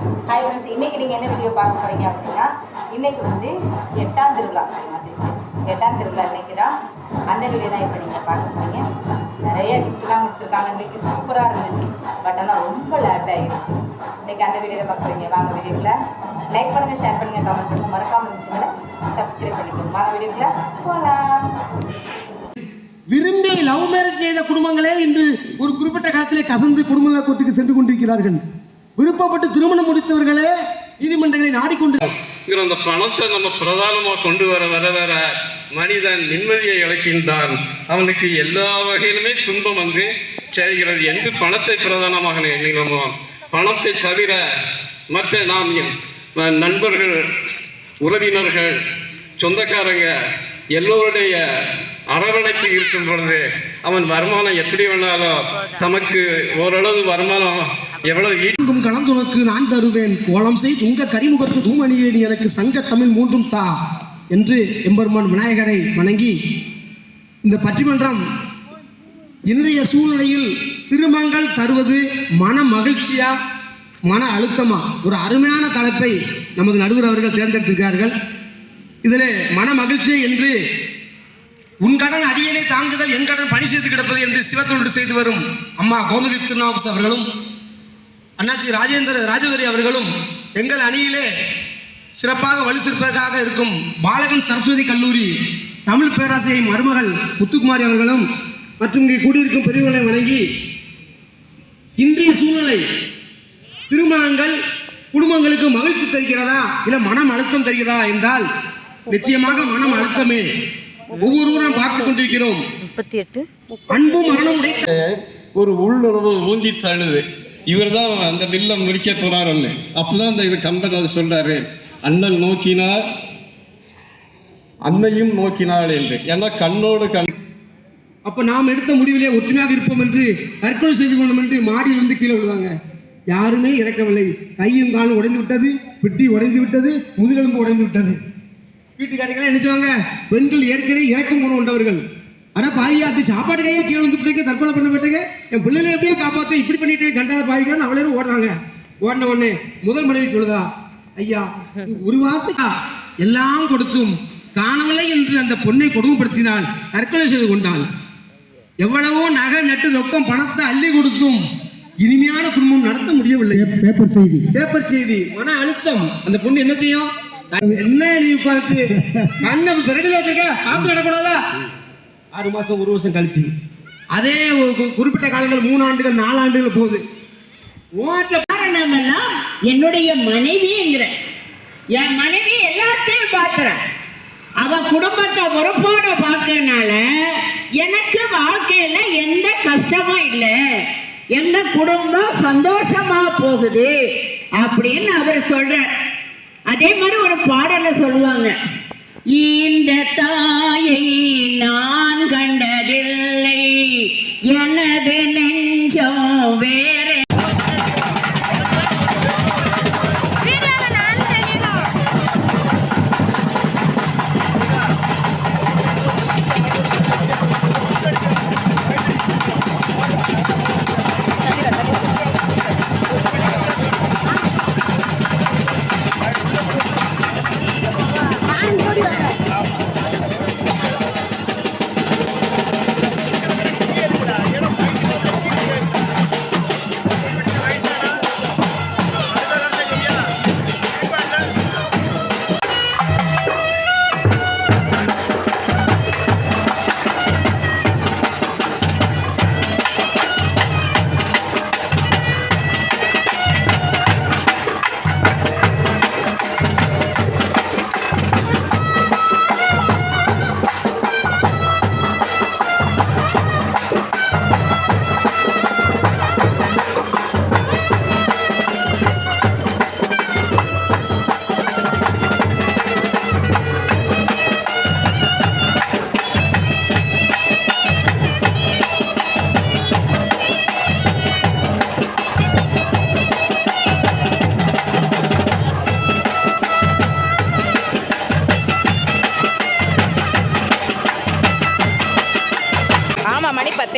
Hi friends இன்னைக்கு நீங்கள் என்ன வீடியோ பார்க்க போகிறீங்க அப்படின்னா இன்றைக்கி வந்து எட்டாம் திருவிழா. சாரி மாற்றிச்சு எட்டாம் திருவிழா இன்னைக்கு தான். அந்த வீடியோ தான் இப்போ நீங்கள் பார்க்க போறீங்க. நிறைய கிஃப்ட்லாம் கொடுத்துருக்காங்க. இன்னைக்கு சூப்பராக இருந்துச்சு. பட் ஆனால் ரொம்ப லேட் ஆகிடுச்சு இன்றைக்கி அந்த வீடியோ தான் பார்க்க வாங்க வீடியோவில் லைக் பண்ணுங்கள் ஷேர் பண்ணுங்க கமெண்ட் பண்ணுங்கள் மறக்காமல் இருந்துச்சுங்கள சப்ஸ்கிரைப் பண்ணிக்கோங்க. வாங்க வீடியோக்குள்ளே போகலாம் விரும்பி லவ் மேரேஜ் செய்த குடும்பங்களே இன்று ஒரு குறிப்பிட்ட காலத்திலே கசந்து குடும்பங்கள கூட்டுக்கு சென்று கொண்டிருக்கிறார்கள். விருப்பப்பட்டு திருமணம் முடித்தவர்களே நீதிமன்றங்களை நாடிக்கொண்டு அந்த பணத்தை நம்ம பிரதானமாக கொண்டு வர வர வர மனிதன் நிம்மதியை இழக்கின்றான். அவனுக்கு எல்லா வகையிலுமே துன்பம் வந்து சேர்கிறது. என்று பணத்தை பிரதானமாக எண்ணினோமோ பணத்தை தவிர மற்ற நாம் நண்பர்கள் உறவினர்கள் சொந்தக்காரங்க எல்லோருடைய அரவணைப்பு இருக்கும் பொழுது அவன் வருமானம் எப்படி வேணாலும் தமக்கு ஓரளவு வருமானம் எவ்வளவு ஈ கலந்துனக்கு நான் தருவேன். கோலம் செய்து உங்க கரிமுகத்து தூமணியே நீ எனக்கு சங்க தமிழ் மூன்றும் தா என்று எம்பெருமான் விநாயகரை வணங்கி இந்த பட்டிமன்றம் இன்றைய சூழ்நிலையில் திருமங்கள் தருவது மன மகிழ்ச்சியா மன அழுத்தமா? ஒரு அருமையான தலைப்பை நமது நடுவர் அவர்கள் தேர்ந்தெடுத்திருக்கிறார்கள். இதில் மன மகிழ்ச்சி என்று உன் கடன் அடியனை தாங்குதல் என் கடன் பணி செய்து கிடப்பது என்று சிவத்தொண்டு செய்து வரும் அம்மா கோமதி திருநாவுக்கரசு அவர்களும் அண்ணாச்சி ராஜேந்திர ராஜதுரை அவர்களும் எங்கள் அணியிலே சிறப்பாக வலு இருக்கும் பாலகன் சரஸ்வதி கல்லூரி தமிழ் பேராசிரியை மருமகள் முத்துக்குமாரி அவர்களும் மற்றும் இங்கே கூடியிருக்கும் பெரியவர்களை வணங்கி இன்றைய சூழ்நிலை திருமணங்கள் குடும்பங்களுக்கு மகிழ்ச்சி தருகிறதா இல்லை மனம் அழுத்தம் தருகிறதா என்றால் நிச்சயமாக மனம் அழுத்தமே. ஒவ்வொருவரும் பார்த்து கொண்டிருக்கிறோம். முப்பத்தி எட்டு. அன்பும் மரணம் ஒரு உள்ளுணர்வு ஊஞ்சி தழுது இவர் தான் அந்த பில்லை முறிக்க போறாருன்னு அப்பதான் அந்த இது கம்பன் அது சொல்றாரு அண்ணன் நோக்கினார் அன்னையும் நோக்கினாள் என்று. ஏன்னா கண்ணோடு கண் அப்ப நாம் எடுத்த முடிவிலே ஒற்றுமையாக இருப்போம் என்று தற்கொலை செய்து கொள்ளும் என்று மாடியிலிருந்து கீழே விழுவாங்க யாருமே இறக்கவில்லை. கையும் காலும் உடைந்து விட்டது பிட்டி உடைந்து விட்டது முதுகெலும்பு உடைந்து விட்டது. வீட்டுக்காரங்களே நினைச்சுவாங்க பெண்கள் ஏற்கனவே இறக்கும் குணம் கொண்டவர்கள் அட பாவியாத்து சாப்பாடு கையா கீழே வந்து விட்டீங்க தற்கொலை பண்ண விட்டீங்க என் பிள்ளைகளை எப்படியோ காப்பாற்ற இப்படி பண்ணிட்டு சண்டாத பாவிக்கிறேன்னு அவளே ஓடுறாங்க. ஓடின உடனே முதல் மனைவி சொல்லுதா ஐயா ஒரு வார்த்தை எல்லாம் கொடுத்தும் காணவில்லை என்று அந்த பொண்ணை கொடுமைப்படுத்தினாள் தற்கொலை செய்து கொண்டாள். எவ்வளவோ நகை நட்டு ரொக்கம் பணத்தை அள்ளி கொடுத்தும் இனிமையான குடும்பம் நடத்த முடியவில்லை. பேப்பர் செய்தி. பேப்பர் செய்தி. மன அழுத்தம். அந்த பொண்ணு என்ன செய்யும்? என்ன நீ பார்த்து கண்ணை பிறடில வச்சிருக்க பார்த்து நடக்கூடாதா ஆறு மாதம் ஒரு வருஷம் கழிச்சு. அதே ஒரு குறிப்பிட்ட காலங்கள் மூணு ஆண்டுகள் நாலு ஆண்டுகள் போகுது. ஓட்ட என்னுடைய மனைவிங்கிற. என் மனைவி எல்லாத்தையும் பார்க்கிறேன் அவ குடும்பத்தை உறுப்போட பார்க்கறனால எனக்கு வாழ்க்கையில எந்த கஷ்டமும் இல்லை. எங்க குடும்பம் சந்தோஷமா போகுது அப்படின்னு அவர் சொல்றார். அதே மாதிரி ஒரு பாடல சொல்லுவாங்க. இந்த தாயை நான் கண்டதில்லை. எனது நெஞ்சம் வேற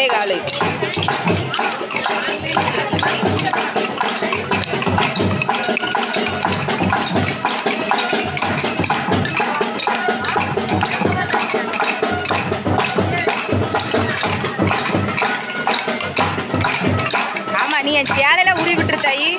ஒரே காலை ஆமா நீ என் சேலையில உடி விட்டுருத்தாயி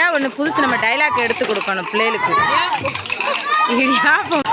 ஏதாவது ஒன்று புதுசு நம்ம டைலாக் எடுத்து கொடுக்கணும் பிள்ளைகளுக்கு. இடியாப்பம்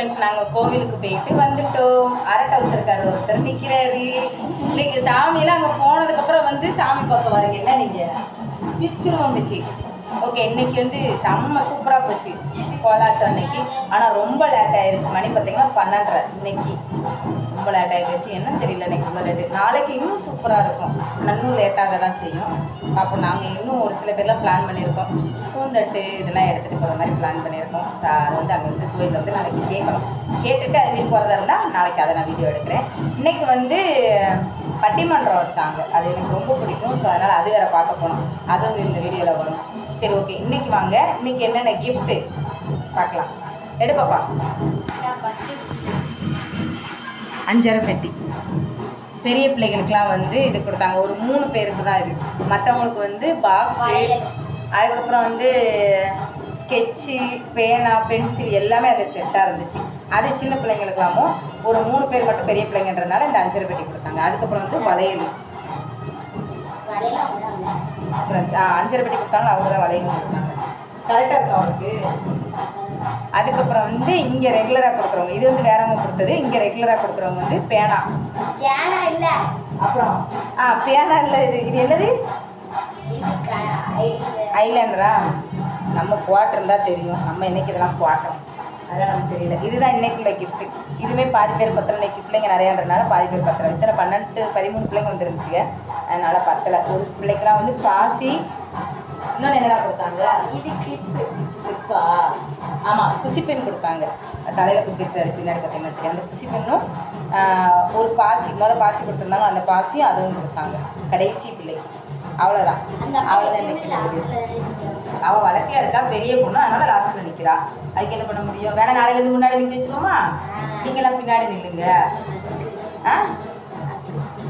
ஃப்ரெண்ட்ஸ் நாங்கள் கோவிலுக்கு போயிட்டு வந்துட்டோம். அரட் ஹவுஸ் ஒருத்தர் நிற்கிறாரு இன்னைக்கு சாமியெல்லாம் அங்கே போனதுக்கப்புறம் வந்து சாமி பார்க்க வரீங்க என்ன நீங்கள் பிச்சிருவோம் பிச்சு. ஓகே இன்னைக்கு வந்து செம்ம சூப்பராக போச்சு. கோலாட்டம் அன்னைக்கு. ஆனால் ரொம்ப லேட் ஆயிடுச்சு மணி பார்த்தீங்கன்னா பன்னெண்டரை. இன்னைக்கு. ரொம்ப லேட் ஆகிடுச்சு என்ன தெரியல இன்னைக்கு இவ்வளோ லேட்டு நாளைக்கு இன்னும் சூப்பராக இருக்கும். ஆனால் இன்னும் லேட்டாக தான் செய்யும். அப்போ நாங்கள் இன்னும் ஒரு சில பேர்லாம் பிளான் பண்ணியிருக்கோம் பூந்தட்டு இதெல்லாம் எடுத்துகிட்டு போகிற மாதிரி பிளான் பண்ணியிருக்கோம் ஸோ அது வந்து அங்கே வந்து கோயிலில் வந்து நாளைக்கு கேட்கணும். கேட்டுட்டு அது மாதிரி போகிறதா இருந்தால் நாளைக்கு அதை நான் வீடியோ எடுக்கிறேன். இன்னைக்கு வந்து பட்டிமன்றம் வச்சாங்க. அது எனக்கு ரொம்ப பிடிக்கும். ஸோ அதனால் அது வேறு பார்க்க போனோம். அதுவும் இந்த வீடியோவில் வரும். சரி ஓகே இன்னைக்கு வாங்க. இன்னைக்கு என்னென்ன கிஃப்ட்டு பார்க்கலாம். எடுப்பாப்பா அஞ்சரை பெட்டி. பெரிய பிள்ளைகளுக்கெல்லாம் வந்து இது கொடுத்தாங்க. ஒரு மூணு பேருக்கு தான் இது. மற்றவங்களுக்கு வந்து பாக்ஸு அதுக்கப்புறம் வந்து ஸ்கெட்சு பேனா பென்சில் எல்லாமே அது செட்டாக இருந்துச்சு. அது சின்ன பிள்ளைங்களுக்கெல்லாமும் ஒரு மூணு பேர் மட்டும் பெரிய பிள்ளைங்கன்றனால இந்த அஞ்சரை பெட்டி கொடுத்தாங்க. அதுக்கப்புறம் வந்து வளையல். ஆ அஞ்சரை பெட்டி கொடுத்தாங்க அவங்க தான் வளையல் கொடுத்தாங்க. கரெக்டாக இருக்கும் அவனுக்கு அதுக்கப்புறம் வந்து இங்கே ரெகுலராக கொடுக்குறவங்க. இது வந்து வேறவங்க கொடுத்தது. இங்கே ரெகுலராக கொடுக்குறவங்க வந்து பேனா. ஏனா இல்ல. அப்புறம் ஆ பேனா இல்லை. இது இது என்னது? ஐலைனரா? நம்ம போட்டிருந்தா தெரியும். நம்ம என்னைக்கு இதெல்லாம் போட்டோம் அதெல்லாம் நமக்கு தெரியல. இதுதான் இன்னைக்குள்ள கிஃப்ட்டு இதுவுமே பாதி பேர் பத்திரம் இன்னைக்கு பிள்ளைங்க நிறையான்றனால பாதி பேர் பத்திரம். இத்தனை பன்னெண்டு பதிமூணு பிள்ளைங்க வந்துருந்துச்சுங்க. அதனால பத்தலை. ஒரு பிள்ளைக்கெல்லாம் வந்து பாசி இன்னொன்று என்னடா கொடுத்தாங்க? இது கிளிப்பு கிளிப்பா ஆமாம் குசிப்பெண் கொடுத்தாங்க. தலையில் குத்திருக்காரு பின்னாடி பார்த்தீங்கன்னா தெரியும் அந்த குசிப்பெண்ணும் ஒரு பாசி முதல் பாசி கொடுத்துருந்தாங்க அந்த பாசியும் அதுவும் கொடுத்தாங்க. கடைசி பிள்ளைக்கு. அவ்வளோதான் முடியும் இருக்கு. அவள் வளர்த்தியா இருக்கா? பெரிய பொண்ணு? அதனால லாஸ்ட்ல நிக்கிறா. அதுக்கு என்ன பண்ண முடியும்? வேணா நாளையில இருந்து முன்னாடி நிக்க வச்சிருவோமா? நீங்களாம் பின்னாடி நில்லுங்க. ஆ?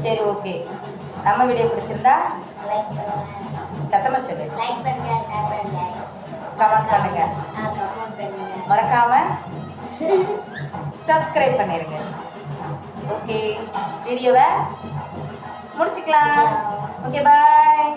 சரி ஓகே. நம்ம வீடியோ பிடிச்சிருந்தா லைக் பண்ணுங்க. சத்தமா சொல்லு கமெண்ட் பண்ணுங்க மறக்காம சப்ஸ்கிரைப் பண்ணிருங்க. ஓகே வீடியோவை முடிச்சுக்கலாம். Okay bye